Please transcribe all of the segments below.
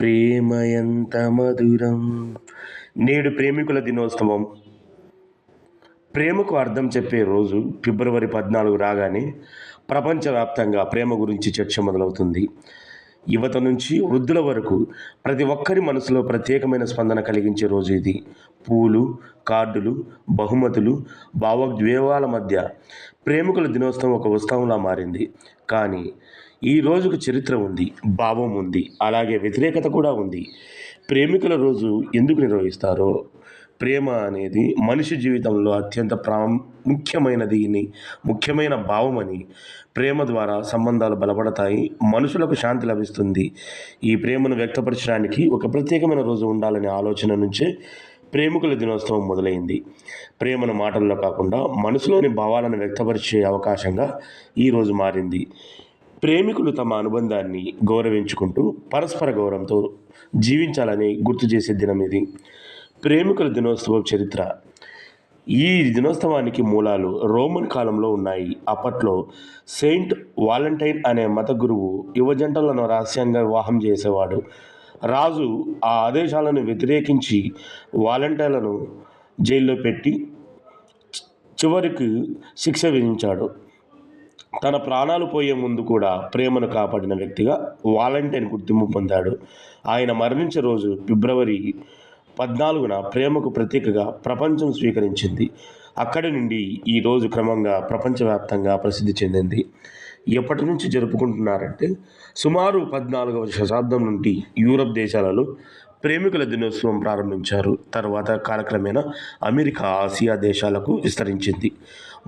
ప్రేమ ఎంత మధురం నేడు ప్రేమికుల దినోత్సవం. ప్రేమకు అర్థం చెప్పే రోజు ఫిబ్రవరి పద్నాలుగు రాగానే ప్రపంచవ్యాప్తంగా ప్రేమ గురించి చర్చ మొదలవుతుంది. యువత నుంచి వృద్ధుల వరకు ప్రతి ఒక్కరి మనసులో ప్రత్యేకమైన స్పందన కలిగించే రోజు ఇది. పూలు కార్డులు బహుమతులు భావోద్వేగాల మధ్య ప్రేమికుల దినోత్సవం ఒక ఉత్సవంలా మారింది. కానీ ఈ రోజుకు చరిత్ర ఉంది భావం ఉంది అలాగే వ్యతిరేకత కూడా ఉంది. ప్రేమికుల రోజు ఎందుకు నిర్వహిస్తారో ప్రేమ అనేది మనిషి జీవితంలో అత్యంత ప్రాముఖ్యమైనది అని ముఖ్యమైన భావమని ప్రేమ ద్వారా సంబంధాలు బలపడతాయి మనుషులకు శాంతి లభిస్తుంది. ఈ ప్రేమను వ్యక్తపరచడానికి ఒక ప్రత్యేకమైన రోజు ఉండాలనే ఆలోచన నుంచే ప్రేమికుల దినోత్సవం మొదలైంది. ప్రేమను మాటల్లో కాకుండా మనసులోని భావాలను వ్యక్తపరిచే అవకాశంగా ఈరోజు మారింది. ప్రేమికులు తమ అనుబంధాన్ని గౌరవించుకుంటూ పరస్పర గౌరవంతో జీవించాలని గుర్తు చేసే దినం ఇది. ప్రేమికుల దినోత్సవం చరిత్ర. ఈ దినోత్సవానికి మూలాలు రోమన్ కాలంలో ఉన్నాయి. అప్పట్లో సెయింట్ వాలంటైన్ అనే మత గురువు యువజంటలను రహస్యంగా వివాహం చేసేవాడు. రాజు ఆ ఆదేశాలను వ్యతిరేకించి వాలంటైన్లను జైల్లో పెట్టి చివరికి శిక్ష విధించాడు. తన ప్రాణాలు పోయే ముందు కూడా ప్రేమను కాపాడిన వ్యక్తిగా వాలంటైన్ గుర్తింపు పొందాడు. ఆయన మరణించే రోజు ఫిబ్రవరి పద్నాలుగున ప్రేమకు ప్రతీకగా ప్రపంచం స్వీకరించింది. అక్కడి నుండి ఈరోజు క్రమంగా ప్రపంచవ్యాప్తంగా ప్రసిద్ధి చెందింది. ఎప్పటి నుంచి జరుపుకుంటున్నారంటే సుమారు పద్నాలుగవ శతాబ్దం నుండి యూరప్ దేశాలలో ప్రేమికుల దినోత్సవం ప్రారంభించారు. తర్వాత కాలక్రమేణా అమెరికా ఆసియా దేశాలకు విస్తరించింది.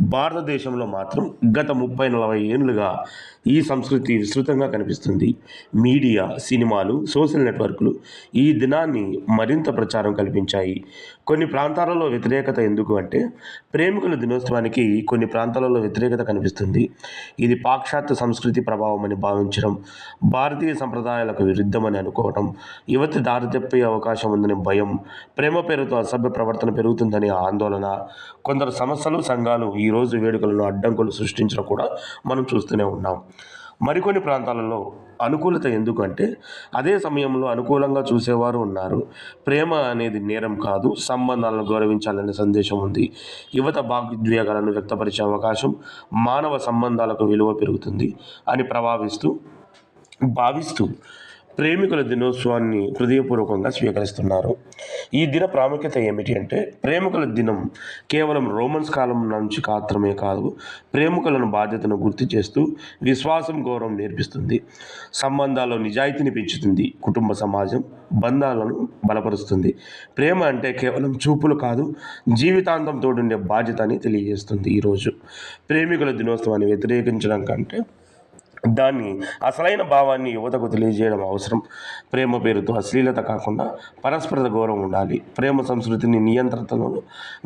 భారతదేశంలో మాత్రం గత ముప్పై నలభై ఏళ్ళుగా ఈ సంస్కృతి విస్తృతంగా కనిపిస్తుంది. మీడియా సినిమాలు సోషల్ నెట్వర్క్లు ఈ దినాన్ని మరింత ప్రచారం కల్పించాయి. కొన్ని ప్రాంతాలలో వ్యతిరేకత ఎందుకు అంటే ప్రేమికుల దినోత్సవానికి కొన్ని ప్రాంతాలలో వ్యతిరేకత కనిపిస్తుంది. ఇది పాశ్చాత్య సంస్కృతి ప్రభావం అని భావించడం భారతీయ సంప్రదాయాలకు విరుద్ధమని అనుకోవడం యువతి దారిద్ర్య చెప్పే అవకాశం ఉందని భయం. ప్రేమ పేరుతో అసభ్య ప్రవర్తన పెరుగుతుందని ఆందోళన. కొందరు సమస్యలు సంఘాలు ఈరోజు వేడుకలను అడ్డంకులు సృష్టించడం కూడా మనం చూస్తూనే ఉన్నాం. మరికొన్ని ప్రాంతాలలో అనుకూలత ఎందుకంటే అదే సమయంలో అనుకూలంగా చూసేవారు ఉన్నారు. ప్రేమ అనేది నేరం కాదు సంబంధాలను గౌరవించాలనే సందేశం ఉంది. యువత భాగోద్వేగాలను వ్యక్తపరిచే అవకాశం మానవ సంబంధాలకు విలువ పెరుగుతుంది అని ప్రభావిస్తూ భావిస్తూ ప్రేమికుల దినోత్సవాన్ని హృదయపూర్వకంగా స్వీకరిస్తున్నారు. ఈ దిన ప్రాముఖ్యత ఏమిటి అంటే ప్రేమికుల దినం కేవలం రోమన్స్ కాలం నుంచి మాత్రమే కాదు ప్రేమికులను బాధ్యతను గుర్తు చేస్తూ విశ్వాసం గౌరవం నేర్పిస్తుంది. సంబంధాల్లో నిజాయితీని పెంచుతుంది. కుటుంబ సమాజం బంధాలను బలపరుస్తుంది. ప్రేమ అంటే కేవలం చూపులు కాదు జీవితాంతం తోడుండే బాధ్యత అని తెలియజేస్తుంది ఈరోజు ప్రేమికుల దినోత్సవాన్ని వ్యతిరేకించడం కంటే దాన్ని అసలైన భావాన్ని యువతకు తెలియజేయడం అవసరం. ప్రేమ పేరుతో అశ్లీలత కాకుండా పరస్పర గౌరవం ఉండాలి. ప్రేమ సంస్కృతిని నియంత్రణలో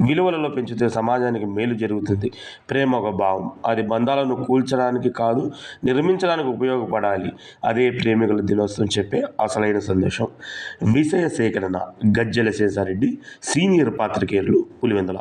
విలువలలో పెంచితే సమాజానికి మేలు జరుగుతుంది. ప్రేమ ఒక భావం. అది బంధాలను కూల్చడానికి కాదు నిర్మించడానికి ఉపయోగపడాలి. అదే ప్రేమికుల దినోత్సవం చెప్పే అసలైన సందేశం. విషయ సేకరణ. గజ్జెల శేషారెడ్డి సీనియర్ పాత్రికేయులు పులివెందుల.